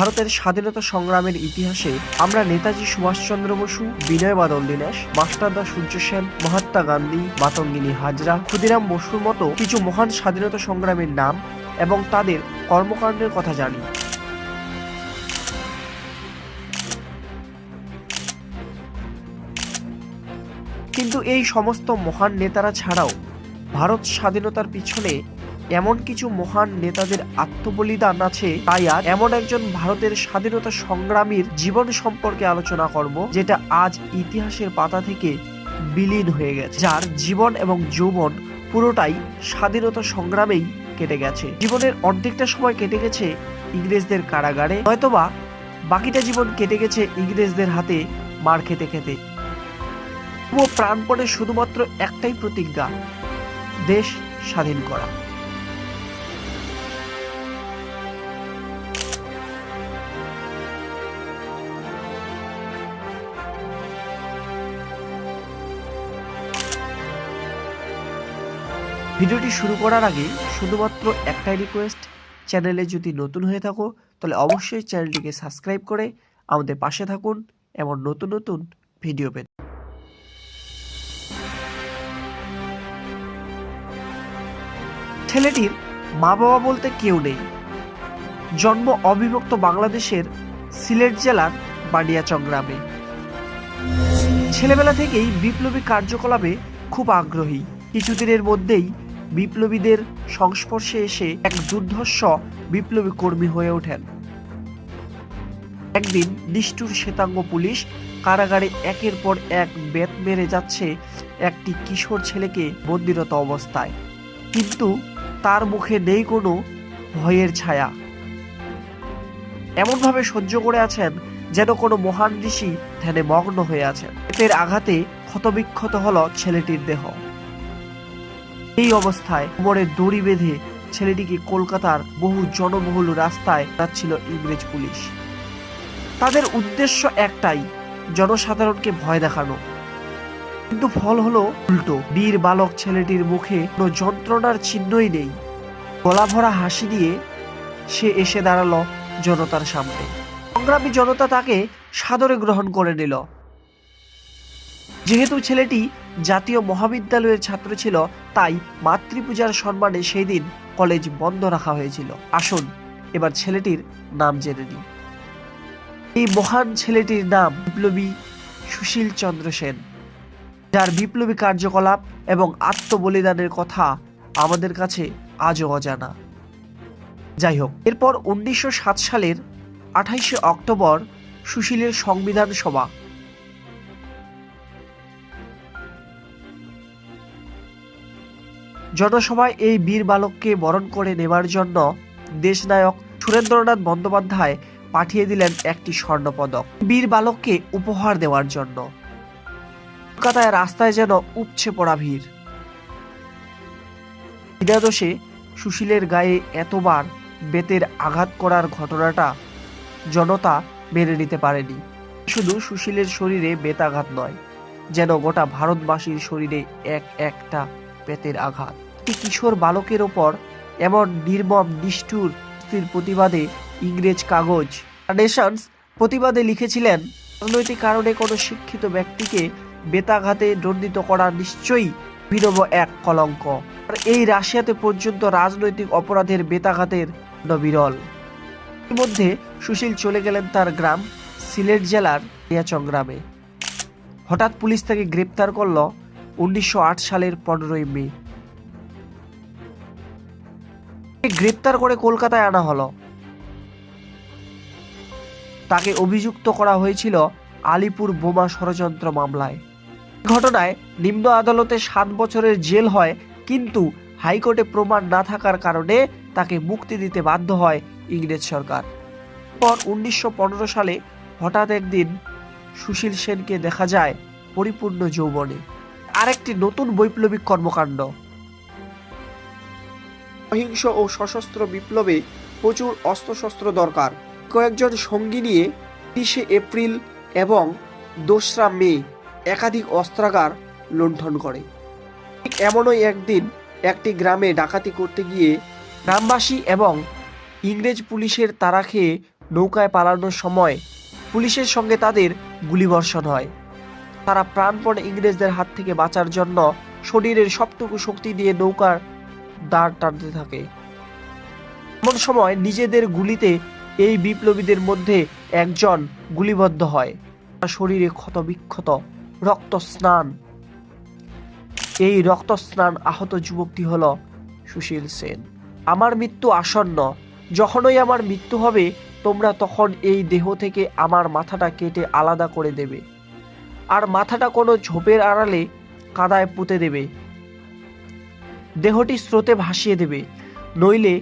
ভারতের স্বাধীনতা সংগ্রামের ইতিহাসে আমরা নেতাজি সুভাষচন্দ্র বসু, বিনয় বাদল দীনেশ মাস্টারদা সূর্য সেন, মহাত্মা গান্ধী মাতঙ্গিনী হাজরা, ক্ষুদিরাম বসুর মতো কিছু মহান স্বাধীনতা সংগ্রামের নাম এবং তাদের কর্মকাণ্ডের কথা জানি। কিন্তু এই সমস্ত মহান নেতারা ছাড়াও ভারত স্বাধীনতার পিছনে এমন কিছু মহান নেতাদের আত্মবলিদান আছে, তাই আজ এমন একজন ভারতের স্বাধীনতা সংগ্রামীর জীবন সম্পর্কে আলোচনা করব, যেটা আজ ইতিহাসের পাতা থেকে বিলীন হয়ে গেছে। যার জীবন এবং যৌবন পুরোটাই স্বাধীনতা সংগ্রামেই কেটে গেছে। জীবনের অর্ধেকটা সময় কেটে গেছে ইংরেজদের কারাগারে হয়তোবা বাকিটা জীবন কেটে গেছে ইংরেজদের হাতে মার খেতে খেতে। প্রাণপণে শুধুমাত্র একটাই প্রতিজ্ঞা, দেশ স্বাধীন করা। ভিডিওটি শুরু করার আগে শুধুমাত্র একটাই রিকোয়েস্ট চ্যানেলে যদি নতুন হয়ে থাকো, তাহলে অবশ্যই চ্যানেলটিকে সাবস্ক্রাইব করে আমাদের পাশে থাকুন, এমন নতুন নতুন ভিডিও পেতে। ছেলেটির মা বাবা বলতে কেউ নেই। জন্ম অবিভক্ত বাংলাদেশের সিলেট জেলার বানিয়াচং গ্রামে। ছেলেবেলা থেকেই বিপ্লবী কার্যকলাপে খুব আগ্রহী। কিছুদিনের মধ্যেই বিপ্লবীদের সংস্পর্শে এসে এক দুর্ধর্ষ বিপ্লবী কর্মী হয়ে ওঠেন। একদিন নিষ্ঠুর শ্বেতাঙ্গ পুলিশ কারাগারে একের পর এক বেত মেরে যাচ্ছে একটি কিশোর ছেলেকে বন্দিরত অবস্থায়। কিন্তু তার মুখে নেই কোনো ভয়ের ছায়া। এমনভাবে সহ্য করে আছেন যেন কোনো মহান ঋষি, ধ্যানে মগ্ন হয়ে আছেন। এতের আঘাতে ক্ষতবিক্ষত হল ছেলেটির দেহ। এই অবস্থায় কোমরে দড়ি বেঁধে ছেলেটিকে কলকাতার বহু জনবহুল রাস্তায় যাচ্ছিল ইংরেজ পুলিশ। তাদের উদ্দেশ্য একটাই, জনসাধারণকে ভয় দেখানো। কিন্তু ফল হলো উল্টো, বীর বালক ছেলেটির মুখে কোনো যন্ত্রণার চিহ্নই নেই। গলা ভরা হাসি দিয়ে সে এসে দাঁড়াল জনতার সামনে। সংগ্রামী জনতা তাকে সাদরে গ্রহণ করে নিল। যেহেতু ছেলেটি জাতীয় মহাবিদ্যালয়ের ছাত্র ছিল, তাই মাতৃপূজার সম্মানে সেই দিন কলেজ বন্ধ রাখা হয়েছিল। আসুন, এবার ছেলেটির নাম জেনে নিই। এই মহান ছেলেটির নাম বিপ্লবী সুশীল চন্দ্র সেন। যার বিপ্লবী কার্যকলাপ এবং আত্মবলিদানের কথা আমাদের কাছে আজও অজানা। যাই হোক, এরপর উনিশশো সাত সালের আঠাইশে অক্টোবর সুশীলের সংবিধান সভা জনসভায় এই বীর বালককে বরণ করে নেবার জন্য দেশনায়ক সুরেন্দ্রনাথ বন্দ্যোপাধ্যায় পাঠিয়ে দিলেন একটি স্বর্ণপদক। বীর বালককে উপহার দেওয়ার জন্য। কলকাতায় রাস্তায় যেন উপছে পড়া ভিড়। বিনাদোষে সুশীলের গায়ে এতবার বেতের আঘাত করার ঘটনাটা জনতা মেনে নিতে পারেনি। শুধু সুশীলের শরীরে বেতাঘাত নয়, যেন গোটা ভারতবাসীর শরীরে এক একটা বেতের আঘাত। একটি কিশোর বালকের ওপর এমন নির্মম, নিষ্ঠুর শাস্তির প্রতিবাদে ইংরেজ কাগজ নেশনস প্রতিবাদে লিখেছিলেন, রাজনৈতিক কারণে কোনো শিক্ষিত ব্যক্তিকে বেতাঘাতে দণ্ডিত করা নিশ্চয়ই বিরব এক কলঙ্ক। আর এই রাশিয়াতে পর্যন্ত রাজনৈতিক অপরাধের বেতাঘাতের বিরল। ইতিমধ্যে সুশীল চলে গেলেন তার গ্রাম সিলেট জেলার নিয়াচং গ্রামে। হঠাৎ পুলিশ তাকে গ্রেপ্তার করল উনিশশো আট সালের পনেরোই মে। গ্রেপ্তার করে কলকাতায় আনা হলো। তাকে অভিযুক্ত করা হয়েছিল আলিপুর বোমা ষড়যন্ত্র মামলায়। ঘটনায় নিম্ন আদালতে সাত বছরের জেল হয়, কিন্তু হাইকোর্টে প্রমাণ না থাকার কারণে তাকে মুক্তি দিতে বাধ্য হয় ইংরেজ সরকার। পর উনিশশো পনেরো সালে হঠাৎ একদিন সুশীল সেনকে দেখা যায় পরিপূর্ণ যৌবনে। আরেকটি নতুন বৈপ্লবিক কর্মকাণ্ড। অহিংস ও সশস্ত্র বিপ্লবে প্রচুর অস্ত্রশস্ত্র দরকার। কয়েকজন সঙ্গী নিয়ে তিরিশে এপ্রিল এবং দোসরা মে একাধিক অস্ত্রাগার লুণ্ঠন করে। ঠিক এমনই একদিন একটি গ্রামে ডাকাতি করতে গিয়ে গ্রামবাসী এবং ইংরেজ পুলিশের তারা খেয়ে নৌকায় পালানোর সময় পুলিশের সঙ্গে তাদের গুলিবর্ষণ হয়। তারা প্রাণপণ ইংরেজদের হাত থেকে বাঁচার জন্য শরীরের সবটুকু শক্তি দিয়ে নৌকার দাঁড় টানতে থাকে। এমন সময় নিজেদের গুলিতে এই বিপ্লবীদের মধ্যে একজন গুলিবদ্ধ হয়। তার শরীরে ক্ষত বিক্ষত রক্ত স্নান এই রক্ত স্নান আহত যুবকটি হল সুশীল সেন। আমার মৃত্যু আসন্ন। যখনই আমার মৃত্যু হবে, তোমরা তখন এই দেহ থেকে আমার মাথাটা কেটে আলাদা করে দেবে। আর মাথাটা কোনো ঝোপের আড়ালে কাদায় পুঁতে দেবে। দেহটি স্রোতে ভাসিয়ে দেবে, নইলে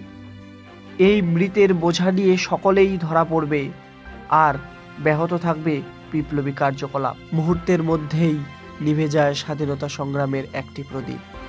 এই মৃতের বোঝা নিয়ে সকলেই ধরা পড়বে আর ব্যাহত থাকবে বিপ্লবী কার্যকলাপ। মুহূর্তের মধ্যেই নিভে যায় স্বাধীনতা সংগ্রামের একটি প্রদীপ।